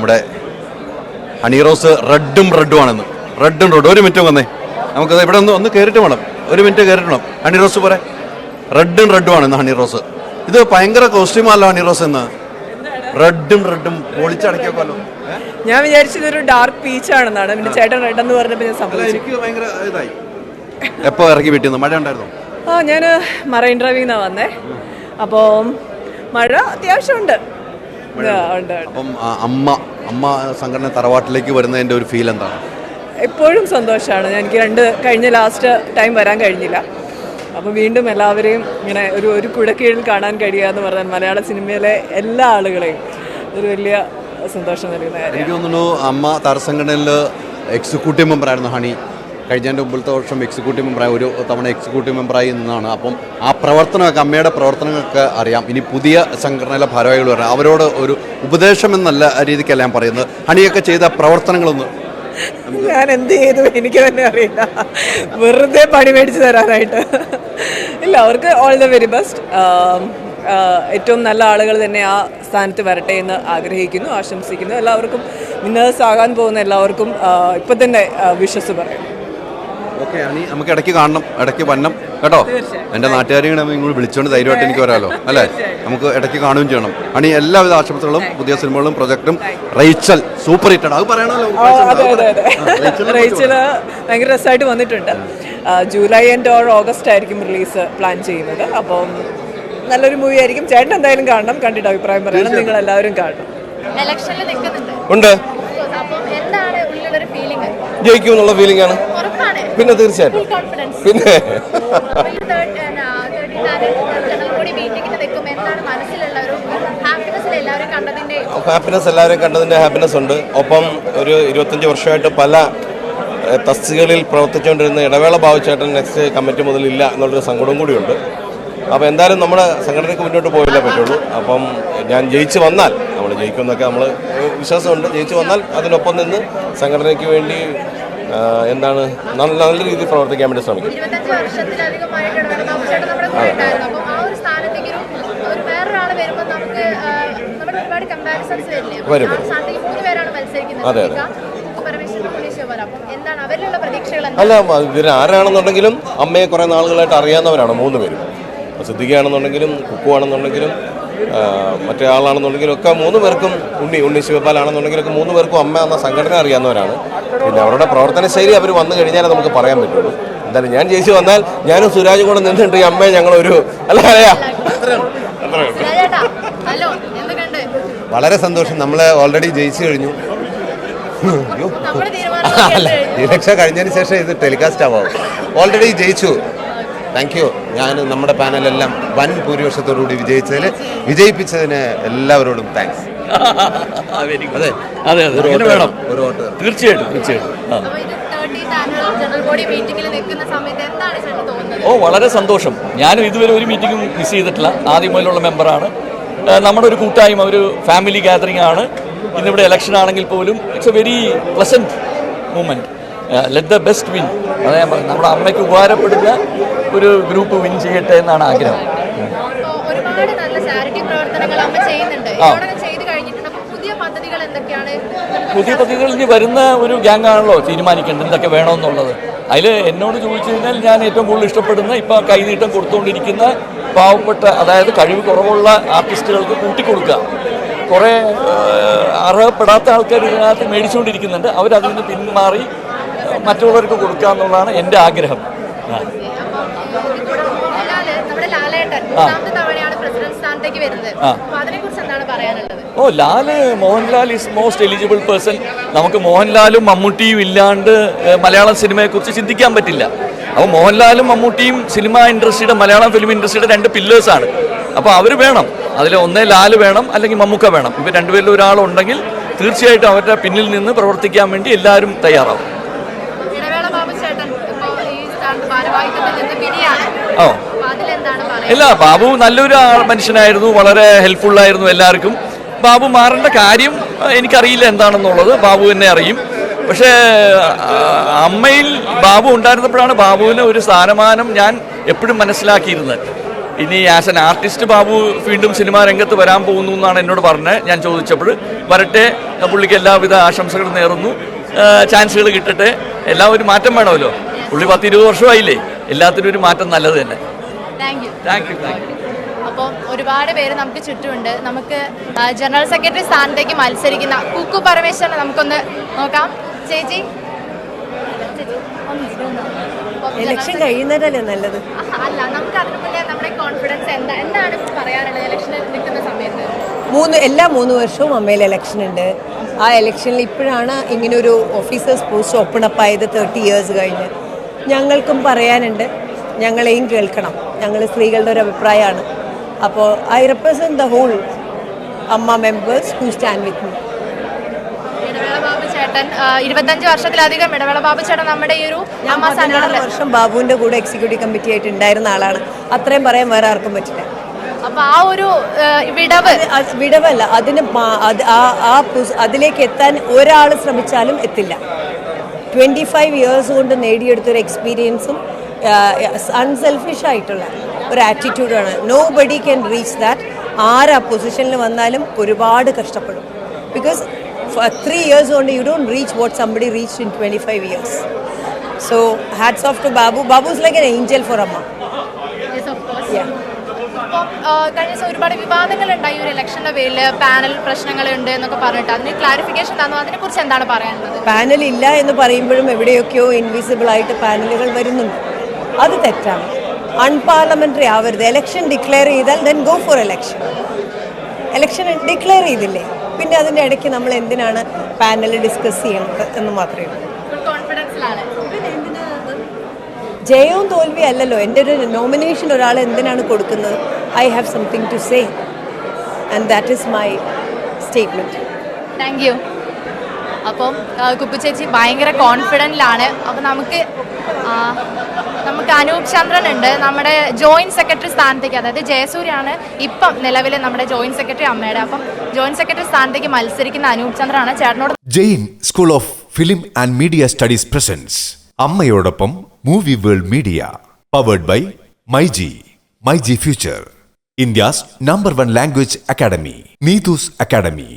നമ്മുടെ ഹണി റോസ് റെഡും റെഡുമാണെന്ന്. റെഡും റെഡും. ഒരു മിനിറ്റ് വന്നേ. നമുക്ക് ഇവിടെ ഒന്ന് ഒന്ന് കയറിയിട്ട് വേണം. ഒരു മിനിറ്റ് കയറിയിട്ട് വേണം. ഹണി റോസ് പോരെ. റെഡും റെഡുമാണെന്ന് ഹണിറോസ് ഹണി റോസ്. ഇത് ഭയങ്കര കോസ്റ്റ്യൂമാണല്ലോ ഹണി റോസ് എന്ന്. റെഡും റെഡും. പൊളിച്ചടക്കിയൊക്കെല്ലോ ഞാൻ വിചാരിച്ചത് ഒരു ഡാർക്ക് പീച്ച് ആണെന്നാണ്. പിന്നെ ചേട്ടൻ റെഡ് എന്ന് പറഞ്ഞപ്പോൾ ഞാൻ സംഭവിച്ചു. എനിക്ക് ഭയങ്കര ഇതായി. എപ്പോൾ ഇറക്കി വീട്ടിൽ നിന്ന്? മഴ ഉണ്ടായിരുന്നു? ആ ഞാൻ മറൈൻ ഡ്രൈവിൽ നിന്നാണ് വന്നേ. അപ്പോൾ മഴ അത്യാവശ്യമുണ്ട്. ഉണ്ട് ഉണ്ട്. അപ്പം അമ്മ അമ്മ സംഘടന തറവാട്ടിലേക്ക് വരുന്നതിന്റെ ഒരു ഫീൽ എന്താണ്? എപ്പോഴും സന്തോഷമാണ്. എനിക്ക് രണ്ട് കഴിഞ്ഞ ലാസ്റ്റ് ടൈം വരാൻ കഴിഞ്ഞില്ല. അപ്പോൾ വീണ്ടും എല്ലാവരെയും ഇങ്ങനെ ഒരു ഒരു കുഴക്കീഴിൽ കാണാൻ കഴിയുക എന്ന് പറഞ്ഞാൽ മലയാള സിനിമയിലെ എല്ലാ ആളുകളെയും ഒരു വലിയ സന്തോഷം നൽകുന്ന കാര്യം എനിക്ക് തോന്നുന്നു അമ്മ താരസംഘടനയിൽ എക്സിക്യൂട്ടീവ് മെമ്പറായിരുന്നു ഹണി. കഴിഞ്ഞതിന്റെ മുമ്പിലത്തെ വർഷം എക്സിക്യൂട്ടീവ് മെമ്പറായി ഒരു തവണ എക്സിക്യൂട്ടീവ് മെമ്പറായി നിന്നാണ്. അപ്പം ആ പ്രവർത്തനമൊക്കെ അമ്മയുടെ പ്രവർത്തനങ്ങളൊക്കെ അറിയാം. ഇനി പുതിയ സംഘടനയിലെ ഭാരവാഹികൾ പറയാം അവരോട് ഒരു ഉപദേശം എന്നല്ല രീതിക്കല്ല ഞാൻ പറയുന്നത്. ഹണിയൊക്കെ ചെയ്ത പ്രവർത്തനങ്ങളൊന്ന് ഞാൻ എന്ത് ചെയ്തു എനിക്ക് തന്നെ അറിയില്ല. വെറുതെ പണി മേടിച്ച് തരാനായിട്ട്. ഇല്ല അവർക്ക് ഓൾ ദ വെരി ബെസ്റ്റ് ഏറ്റവും നല്ല ആളുകൾ തന്നെ ആ സ്ഥാനത്ത് വരട്ടെ എന്ന് ആഗ്രഹിക്കുന്നു ആശംസിക്കുന്നു. എല്ലാവർക്കും വിന്നേഴ്സ് ആകാൻ പോകുന്ന എല്ലാവർക്കും ഇപ്പം തന്നെ വിശ്വസ് പറയും ഓക്കെ ഹണി നമുക്ക് ഇടയ്ക്ക് കാണണം. ഇടയ്ക്ക് വന്നം കേട്ടോ? എന്റെ നാട്ടുകാരെയും വിളിച്ചോണ്ട് ഇങ്ങോട്ട് വിളിച്ചുകൊണ്ട് ധൈര്യമായിട്ട് എനിക്ക് വരാമല്ലോ അല്ലേ? നമുക്ക് ഇടയ്ക്ക് കാണുകയും ചെയ്യണം. അണി എല്ലാവിധ ആശംസകളും പുതിയ സിനിമകളും പ്രൊജക്ടും. Rachel super ഹിറ്റഡ്. അത് പറയണല്ലോ റേച്ചൽ ഭയങ്കര രസമായിട്ട് വന്നിട്ടുണ്ട്. ജൂലൈ ആൻഡ് ഓർ ഓഗസ്റ്റ് ആയിരിക്കും റിലീസ് പ്ലാൻ ചെയ്യുന്നത്. അപ്പം നല്ലൊരു മൂവി ആയിരിക്കും. ചേട്ടൻ എന്തായാലും കാണണം. കണ്ടിട്ട് അഭിപ്രായം പറയണം. നിങ്ങൾ എല്ലാവരും കാണണം. ഉണ്ട്. ജയിക്കും എന്നുള്ള ഫീലിംഗ് ആണ്. പിന്നെ തീർച്ചയായിട്ടും. പിന്നെ ഹാപ്പിനെസ് എല്ലാവരും കണ്ടതിന്റെ ഹാപ്പിനെസ് ഉണ്ട്. ഒപ്പം ഒരു ഇരുപത്തഞ്ച് വർഷമായിട്ട് പല തസ്തികളിൽ പ്രവർത്തിച്ചുകൊണ്ടിരുന്ന ഇടവേള ബാബുചേട്ടൻ നെക്സ്റ്റ് കമ്മിറ്റി മുതലില്ല എന്നുള്ളൊരു സങ്കടവും കൂടിയുണ്ട് അപ്പോൾ എന്തായാലും നമ്മുടെ സംഘടനയ്ക്ക് മുന്നോട്ട് പോയില്ലേ പറ്റുള്ളൂ. അപ്പം ഞാൻ ജയിച്ചു വന്നാൽ നമ്മൾ ജയിക്കുമെന്നൊക്കെ നമ്മൾ വിശ്വാസമുണ്ട്. ജയിച്ചു വന്നാൽ അതിനൊപ്പം നിന്ന് സംഘടനയ്ക്ക് വേണ്ടി എന്താണ്? നല്ല നല്ല രീതിയിൽ പ്രവർത്തിക്കാൻ വേണ്ടി ശ്രമിക്കും. വരും, അതെ, അതെ. അല്ല ഇവരാരാണെന്നുണ്ടെങ്കിലും അമ്മയെ കുറേ നാളുകളായിട്ട് അറിയാവുന്നവരാണ് മൂന്ന് പേരും. സിദ്ധിക്കുകയാണെന്നുണ്ടെങ്കിലും കുക്കുവാണെന്നുണ്ടെങ്കിലും മറ്റേ ആളാണെന്നുണ്ടെങ്കിലും ഒക്കെ മൂന്ന് പേർക്കും ഉണ്ണി ഉണ്ണി ശിവപാലാണെന്നുണ്ടെങ്കിലൊക്കെ മൂന്ന് പേർക്കും അമ്മ എന്ന സംഘടന അറിയാവുന്നവരാണ്. പിന്നെ അവരുടെ പ്രവർത്തന ശൈലി അവർ വന്നു കഴിഞ്ഞാൽ നമുക്ക് പറയാൻ പറ്റുള്ളൂ. എന്തായാലും ഞാൻ ജയിച്ചു വന്നാൽ ഞാനും സുരാജും കൂടെ നിന്നിട്ട് ഈ അമ്മയെ ഞങ്ങളൊരു അല്ല അറിയാ വളരെ സന്തോഷം. നമ്മൾ ഓൾറെഡി ജയിച്ചു കഴിഞ്ഞു. അല്ല തീരുമാനം ഇലക്ഷൻ കഴിഞ്ഞതിന് ശേഷം ഇത് ടെലികാസ്റ്റ് ആവാം. ഓൾറെഡി ജയിച്ചു. താങ്ക് യു ഞാൻ നമ്മുടെ പാനലെല്ലാം വൻ ഭൂരിപക്ഷത്തോടുകൂടി വിജയിച്ചതിൽ വിജയിപ്പിച്ചതിന് എല്ലാവരോടും താങ്ക്സ് അതെ. അതെ വേണം. ഒരു വോട്ട് തീർച്ചയായിട്ടും തീർച്ചയായിട്ടും. ഓ വളരെ സന്തോഷം. ഞാനും ഇതുവരെ ഒരു മീറ്റിംഗും മിസ് ചെയ്തിട്ടില്ല. ആദ്യം മുതലുള്ള മെമ്പറാണ് നമ്മുടെ ഒരു കൂട്ടായ്മ ഒരു ഫാമിലി ഗാദറിംഗ് ആണ്. ഇന്നിവിടെ ഇലക്ഷൻ ആണെങ്കിൽ പോലും it's a very pleasant moment let the best win അതായത്. നമ്മുടെ അമ്മയ്ക്ക് ഉപകാരപ്പെടുന്ന ഒരു ഗ്രൂപ്പ് വിൻ ചെയ്യട്ടെ എന്നാണ് ആഗ്രഹം. ഒരുപാട് നല്ല ചാരിറ്റി പ്രവർത്തനങ്ങൾ അമ്മ ചെയ്യുന്നുണ്ട്. ചെയ്ത് കഴിഞ്ഞിട്ടുണ്ട്. പുതിയ പദ്ധതികൾ എന്തൊക്കെയാണ്? പുതിയ പദ്ധതികളിൽ ഇനി വരുന്ന ഒരു ഗ്യാങ് ആണല്ലോ തീരുമാനിക്കേണ്ടത്. എന്തൊക്കെ വേണമെന്നുള്ളത്. അതിൽ എന്നോട് ചോദിച്ചു കഴിഞ്ഞാൽ ഞാൻ ഏറ്റവും കൂടുതൽ ഇഷ്ടപ്പെടുന്ന ഇപ്പോൾ കൈനീട്ടം കൊടുത്തുകൊണ്ടിരിക്കുന്ന പാവപ്പെട്ട അതായത് കഴിവ് കുറവുള്ള ആർട്ടിസ്റ്റുകൾക്ക് കൂട്ടിക്കൊടുക്കുക. കുറേ അർഹപ്പെടാത്ത ആൾക്കാർ ഇതിനകത്ത് മേടിച്ചുകൊണ്ടിരിക്കുന്നുണ്ട്. അവരതിൽ നിന്ന് പിന്മാറി മറ്റുള്ളവർക്ക് കൊടുക്കുക എന്നുള്ളതാണ് എന്റെ ആഗ്രഹം ആ. മോഹൻലാൽ നമ്മുടെ ലാലേട്ടൻ മൂന്നാമത്തെ തവണയാണ് പ്രസിഡന്റ് സ്ഥാനത്തേക്ക് വരുന്നത്. ആ. അപ്പൊ അതിനെ എന്താണ് പറയാനുള്ളത്? ഓ Lal Mohanlal is most eligible person നമുക്ക് മോഹൻലാലും മമ്മൂട്ടിയും ഇല്ലാണ്ട് മലയാളം സിനിമയെ കുറിച്ച് ചിന്തിക്കാൻ പറ്റില്ല. അപ്പോൾ മോഹൻലാലും മമ്മൂട്ടിയും സിനിമ ഇൻഡസ്ട്രിയുടെ മലയാളം ഫിലിം ഇൻഡസ്ട്രിയുടെ രണ്ട് പില്ലേഴ്സാണ് അപ്പോൾ അവർ വേണം. അതിൽ ഒന്നേ ലാൽ വേണം അല്ലെങ്കിൽ മമ്മൂക്ക വേണം. ഇവർ രണ്ടുപേരിൽ ഒരാളുണ്ടെങ്കിൽ തീർച്ചയായിട്ടും അവരുടെ പിന്നിൽ നിന്ന് പ്രവർത്തിക്കാൻ വേണ്ടി എല്ലാവരും തയ്യാറാവും. ഓ. ഇല്ല ബാബു നല്ലൊരു മനുഷ്യനായിരുന്നു വളരെ ഹെൽപ്ഫുൾ ആയിരുന്നു എല്ലാവർക്കും. ബാബു മാറേണ്ട കാര്യം എനിക്കറിയില്ല എന്താണെന്നുള്ളത് ബാബു എന്നെ അറിയും. പക്ഷേ അമ്മയിൽ ബാബു ഉണ്ടായിരുന്നപ്പോഴാണ് ബാബുവിന് ഒരു സ്ഥാനമാനം ഞാൻ എപ്പോഴും മനസ്സിലാക്കിയിരുന്നത്. ഇനി ആസ് എൻ ആർട്ടിസ്റ്റ് ബാബു വീണ്ടും സിനിമാ രംഗത്ത് വരാൻ പോകുന്നു എന്നാണ് എന്നോട് പറഞ്ഞത്. ഞാൻ ചോദിച്ചപ്പോൾ വരട്ടെ പുള്ളിക്ക് എല്ലാവിധ ആശംസകളും നേർന്നു. ചാൻസുകൾ കിട്ടട്ടെ. എല്ലാം ഒരു മാറ്റം വേണമല്ലോ. പുള്ളി പത്തിരുപത് വർഷമായില്ലേ? എല്ലാത്തിനും ഒരു മാറ്റം നല്ലത് തന്നെ. Thank you thank you thank you അപ്പോൾ ഒരുപാട് പേര് നമുക്ക് ചുറ്റുമുണ്ട്. നമുക്ക് ജനറൽ സെക്രട്ടറി സ്ഥാനത്തേക്ക് മത്സരിക്കുന്ന കുക്കു പരമേശ്വരനെ നമുക്കൊന്ന് നോക്കാം. ചേച്ചി? ഇലക്ഷൻ കഴിയുന്നതല്ലേ നല്ലത്? അല്ല നമുക്ക് അതിനു മുന്നേ നമ്മുടെ കോൺഫിഡൻസ് എന്താ? എന്താണ് പറയാനുള്ളത്? ഇലക്ഷനിൽ നിൽക്കുന്ന സമയത്ത്. മൂന്ന് എല്ലാ മൂന്ന് വർഷവും അമ്മയിൽ ഇലക്ഷൻ ഉണ്ട്. ആ ഇലക്ഷനിൽ ഇപ്പോഴാണ് ഇങ്ങനെ ഒരു ഓഫീസേഴ്സ് പോസ്റ്റ് ഓപ്പൺ അപ്പ് ആയത് തേർട്ടി ഇയേഴ്സ് കഴിഞ്ഞ്. ഞങ്ങൾക്കും പറയാനുണ്ട്. ഞങ്ങളെയും കേൾക്കണം. ഞങ്ങൾ സ്ത്രീകളുടെ ഒരു അഭിപ്രായമാണ്. അപ്പോൾ I represent the whole AMMA members who stand with me ചേട്ടൻ ഇരുപത്തഞ്ച് വർഷത്തിലധികം ഇടവേള ബാബു ചേട്ടൻ നമ്മുടെ ഈ ഒരു വർഷം ബാബുവിന്റെ കൂടെ എക്സിക്യൂട്ടീവ് കമ്മിറ്റി ആയിട്ട് ഉണ്ടായിരുന്ന ആളാണ്. അത്രയും പറയാൻ വേറെ ആർക്കും പറ്റില്ല. അപ്പൊ ആ ഒരു വിടവ് വിടവല്ല അതിന് ആ അതിലേക്ക് എത്താൻ ഒരാൾ ശ്രമിച്ചാലും എത്തില്ല. ട്വന്റി ഫൈവ് ഇയേഴ്സ് കൊണ്ട് നേടിയെടുത്തൊരു എക്സ്പീരിയൻസും അൺസെൽഫിഷ് ആയിട്ടുള്ള ഒരു ആറ്റിറ്റ്യൂഡാണ് nobody can reach that ആരാ പൊസിഷനിൽ വന്നാലും ഒരുപാട് കഷ്ടപ്പെടും. ബിക്കോസ് ത്രീ ഇയേഴ്സ് കൊണ്ട് you don't reach what somebody reach in twenty five years so hats off to Babu Babu is like an angel for AMMA കഴിഞ്ഞ ദിവസം ഒരുപാട് വിവാദങ്ങൾ ഉണ്ടായി ഒരു ഇലക്ഷന്റെ പേരിൽ പാനൽ പ്രശ്നങ്ങളുണ്ട് എന്നൊക്കെ പറഞ്ഞിട്ട്. അതിന് ക്ലാരിഫിക്കേഷൻ തന്നു? അതിനെ കുറിച്ച് എന്താണ് പറയാനുള്ളത്? പാനൽ ഇല്ല എന്ന് പറയുമ്പോഴും എവിടെയൊക്കെയോ ഇൻവിസിബിൾ ആയിട്ട് പാനലുകൾ വരുന്നുണ്ട്. അത് തെറ്റാണ്. അൺപാർലമെന്ററി ആവരുത്. എലക്ഷൻ ഡിക്ലെയർ ചെയ്താൽ then go for election election declare ചെയ്തില്ലേ? പിന്നെ അതിന്റെ ഇടയ്ക്ക് നമ്മൾ എന്തിനാണ് പാനൽ ഡിസ്കസ് ചെയ്യേണ്ടത് എന്ന് മാത്രമേ ഉള്ളൂ. ജയവും തോൽവി അല്ലല്ലോ. എന്റെ ഒരു നോമിനേഷൻ ഒരാൾ എന്തിനാണ് കൊടുക്കുന്നത്? I have something to say and that is my statement thank you അപ്പം കുപ്പുചേച്ചി ചേച്ചി ഭയങ്കര കോൺഫിഡന്റിലാണ് അപ്പം നമുക്ക് നമുക്ക് അനൂപ് ചന്ദ്രൻ ഉണ്ട്. നമ്മുടെ ജോയിന്റ് സെക്രട്ടറി സ്ഥാനത്തേക്ക് അതായത് ജയസൂര്യാണ് ഇപ്പം നിലവിലെ നമ്മുടെ ജോയിന്റ് സെക്രട്ടറി അമ്മയുടെ. അപ്പം ജോയിന്റ് സെക്രട്ടറി സ്ഥാനത്തേക്ക് മത്സരിക്കുന്ന അനൂപ് ചന്ദ്രനാണ് ചേട്ടനോട് Jain school of film and media studies presence അമ്മയോടൊപ്പം movie world media powered by my G my G future India's number one language academy Neethu's academy